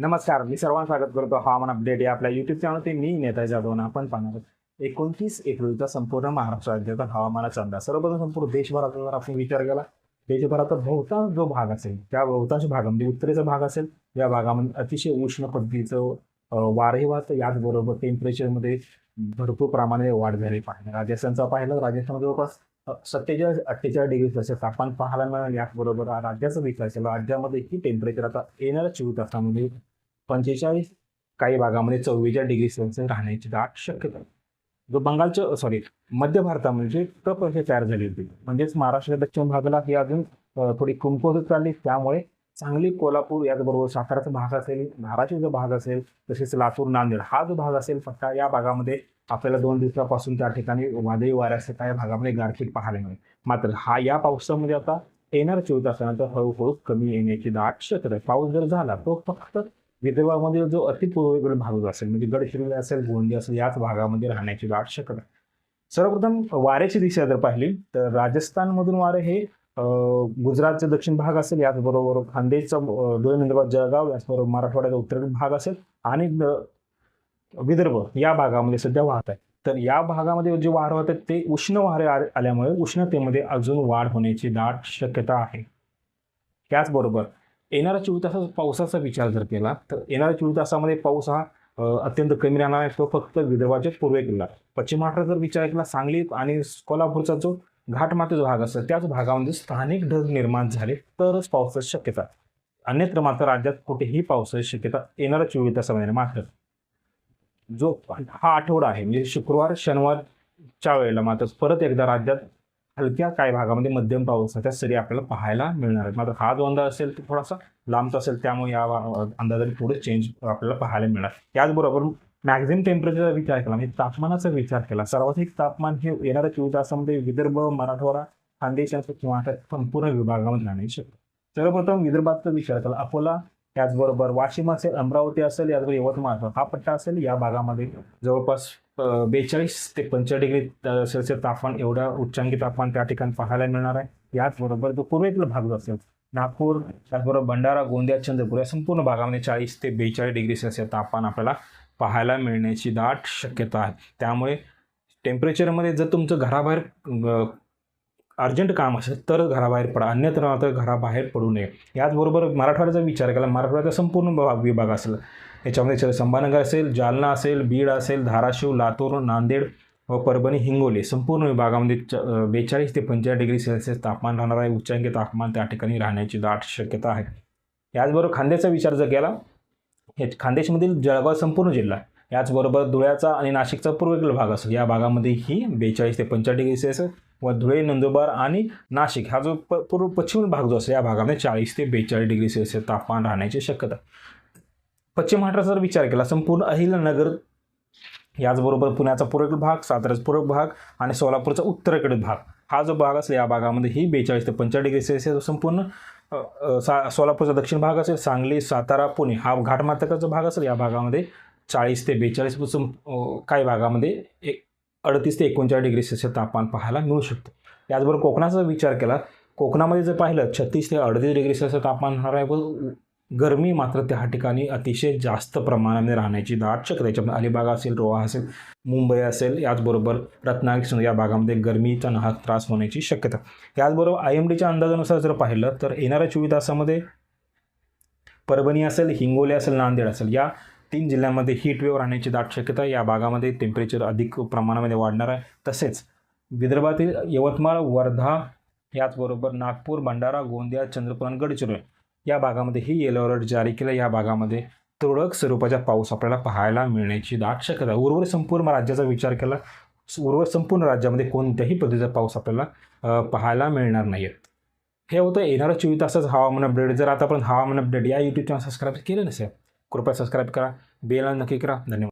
नमस्कार मी सर्वांना स्वागत करतो. हवामान अपडेट या आपल्या युट्यूब चॅनलवरती मी नेता जाधव आपण पाहणार आहोत. एकोणतीस एप्रिलचा संपूर्ण महाराष्ट्र राज्याचा हवामानाचा अंदाज सर्वप्रथम संपूर्ण देशभराचा जर आपण विचार केला देशभराचा बहुतांश जो भाग असेल त्या बहुतांश भागामध्ये म्हणजे उत्तरेचा भाग असेल या भागामध्ये अतिशय उष्ण पद्धतीचं अं, वारही वाहतं. याचबरोबर टेम्परेचरमध्ये भरपूर प्रमाणे वाढ झाली पाहिजे राजस्थानचा पाहिलं राजस्थानमध्ये जवळपास सत्तेचाळीस अठ्ठेचाळीस डिग्री सेल्सिअस तापमान पाहायला मिळालं. याचबरोबर राज्याचा विकास राज्यामध्ये ही टेम्परेचर आता येणाऱ्या चोवीस तासामध्ये पंचेचाळीस काही भागामध्ये चव्वेचाळीस डिग्री सेल्सिअस राहण्याची दाट शक्यता. जो बंगालच्या सॉरी मध्य भारतामध्ये टप अशी तयार झाली होती. म्हणजेच महाराष्ट्र दक्षिण भागाला ही अजून थोडी कमकुवत चालली. त्यामुळे सांगली कोल्हापूर याचबरोबर साताराचा भाग असेल धाराशिव जो भाग असेल तसेच लातूर नांदेड हा जो भाग असेल पट्टा या भागामध्ये आपल्याला दोन दिवसापासून त्या ठिकाणी वादळी वाऱ्याचे त्या भागामध्ये गारपीट पाहायला मिळेल. मात्र हा या पावसामध्ये आता येणार चोवीस तासानंतर हळूहळू कमी येण्याची दाट शक्यता आहे. पाऊस जर झाला तो फक्त विदर्भामध्ये जो अतिपूर्वेकडील भाग असेल म्हणजे गडचिरोली असेल गोंदी असेल याच भागामध्ये राहण्याची दाट शक्यता सर्वप्रथम वाऱ्याची दिशा जर पाहिली तर राजस्थानमधून वारे हे गुजरातचा गुजरातचे दक्षिण भाग असेल याचबरोबर खानदेशचा अं, धुळे नंदुरबार जळगाव याचबरोबर मराठवाड्याचा उत्तरेकडील भाग असेल आणि विदर्भ या भागामध्ये सध्या वाहत आहे. तर या भागामध्ये जे वारं वाहत आहेत ते उष्ण वारे आ- आल्यामुळे उष्णतेमध्ये अजून वाढ होण्याची दाट शक्यता आहे. त्याचबरोबर येणाऱ्या चोवीस तासाचा पावसाचा विचार जर केला तर येणाऱ्या चोवीस तासामध्ये पाऊस हा अत्यंत कमी राहणार आहे. तो फक्त विदर्भाच्या पूर्वेकडला पश्चिम महाराष्ट्राचा जर विचार केला सांगली आणि कोल्हापूरचा जो घाटमातेचा भाग असतो त्याच भागामध्ये स्थानिक ढग निर्माण झाले तरच पावसाची शक्यता. अन्यत्र मात्र राज्यात कुठेही पावसाची शक्यता येणाऱ्या चोवीस तासामध्ये मात्र जो हा आठवडा आहे म्हणजे शुक्रवार शनिवारच्या वेळेला मात्र परत एकदा राज्यात हलक्या काही भागामध्ये मध्यम पावसाच्या सरी आपल्याला पाहायला मिळणार आहेत. मात्र हा जो अंदाज असेल तो थोडासा लांबचा असेल त्यामुळे या अंदाजाने थोडं चेंज आपल्याला पाहायला मिळणार. त्याचबरोबर मॅक्झिमम टेम्परेचरचा विचार केला म्हणजे तापमानाचा विचार केला. सर्वाधिक तापमान हे येणाऱ्या चोवीस तासामध्ये विदर्भ मराठवाडा खानदेश यांचं किंवा संपूर्ण विभागामध्ये राहण्याची शक्यता सर्वप्रथम विदर्भाचा विचार केला. अकोला त्याचबरोबर वाशिम असेल अमरावती असेल याचबरोबर यवतमाळ असेल, हा पट्टा असेल या भागामध्ये जवळपास बेचाळीस ते पंचेचाळीस डिग्री सेल्सिअस तापमान एवढा उच्चांकी तापमान त्या ठिकाणी पाहायला मिळणार आहे. याचबरोबर जो पूर्वेकडील भाग जो असेल नागपूर त्याचबरोबर भंडारा गोंदिया चंद्रपूर या संपूर्ण भागामध्ये चाळीस ते बेचाळीस डिग्री सेल्सिअस तापमान आपल्याला पाहायला मिळण्याची दाट शक्यता आहे. त्यामुळे टेम्परेचरमध्ये जर तुमचं घराबाहेर अर्जंट काम असेल तर घराबाहेर पडा अन्यत्र मात्र घराबाहेर पडू नये. याचबरोबर मराठवाड्याचा विचार केला मराठवाड्याचा संपूर्ण भाग विभाग असेल. याच्यामध्ये संभानगर असेल जालना असेल बीड असेल धाराशिव लातूर नांदेड व परभणी हिंगोली संपूर्ण विभागामध्ये च बेचाळीस ते पंचेचाळीस डिग्री सेल्सिअस तापमान राहणार आहे. उच्चांकी तापमान त्या ठिकाणी राहण्याची दाट शक्यता आहे. याचबरोबर खांद्याचा विचार जर केला हे खानदेशमधील जळगाव संपूर्ण जिल्हा याचबरोबर धुळ्याचा आणि नाशिकचा पूर्वेकडील भाग असेल या भागामध्ये ही बेचाळीस ते पंचेचाळीस डिग्री सेल्सिअस व धुळे नंदुरबार आणि नाशिक हा जो प पूर्व पश्चिम भाग जो असेल या भागामध्ये चाळीस ते बेचाळीस डिग्री सेल्सिअस तापमान राहण्याची शक्यता पश्चिम महाराष्ट्राचा जर विचार केला संपूर्ण अहिलनगर याचबरोबर पुण्याचा पूरक भाग साताऱ्याचा पूर्व भाग आणि सोलापूरचा उत्तरेकडील भाग हा जो भाग असेल या भागामध्ये ही बेचाळीस ते पंचाळीस डिग्री सेल्सिअस संपूर्ण सा सोलापूरचा दक्षिण भाग असेल सांगली सातारा पुणे हा घाटमाथ्याचा भाग असेल या भागामध्ये चाळीस ते बेचाळीसपासून काही भागामध्ये एक अडतीस ते एकोणचाळीस डिग्री सेल्सिअस तापमान पाहायला मिळू शकतं. याचबरोबर कोकणाचा विचार केला कोकणामध्ये जर पाहिलं छत्तीस ते अडतीस डिग्री सेल्सिअस तापमान राहणार आहे. व गरमी मात्र त्या ठिकाणी अतिशय जास्त प्रमाणामध्ये राहण्याची दाट शक्यता याच्यामध्ये अलिबाग असेल रोहा असेल मुंबई असेल याचबरोबर रत्नागिरी या भागामध्ये गरमीचा नाहक त्रास होण्याची शक्यता याचबरोबर आय एम डीच्या अंदाजानुसार जर पाहिलं तर येणाऱ्या चोवीस तासामध्ये परभणी असेल हिंगोली असेल नांदेड असेल या तीन जिल्ह्यांमध्ये हीट वेव्ह राहण्याची दाट शक्यता या भागामध्ये टेम्परेचर अधिक प्रमाणामध्ये वाढणार आहे. तसेच विदर्भातील यवतमाळ वर्धा याचबरोबर नागपूर भंडारा गोंदिया चंद्रपूर आणि गडचिरोली या भागामध्ये ही येलो अलर्ट जारी केलं. या भागामध्ये तुरळक स्वरूपाचा पाऊस आपल्याला पाहायला मिळण्याची दाट शक्यता उर्वरित संपूर्ण राज्याचा विचार केला उर्वर संपूर्ण राज्यामध्ये कोणत्याही पद्धतीचा पाऊस आपल्याला पाहायला मिळणार नाही हे होतं येणारं चोवीस तासाचं हवामान अपडेट जर आतापर्यंत हवामान अपडेट या यूट्यूब चॅनल सबस्क्राईब केलं नसेल कृपया सबस्क्राईब करा बेला नक्की करा. धन्यवाद.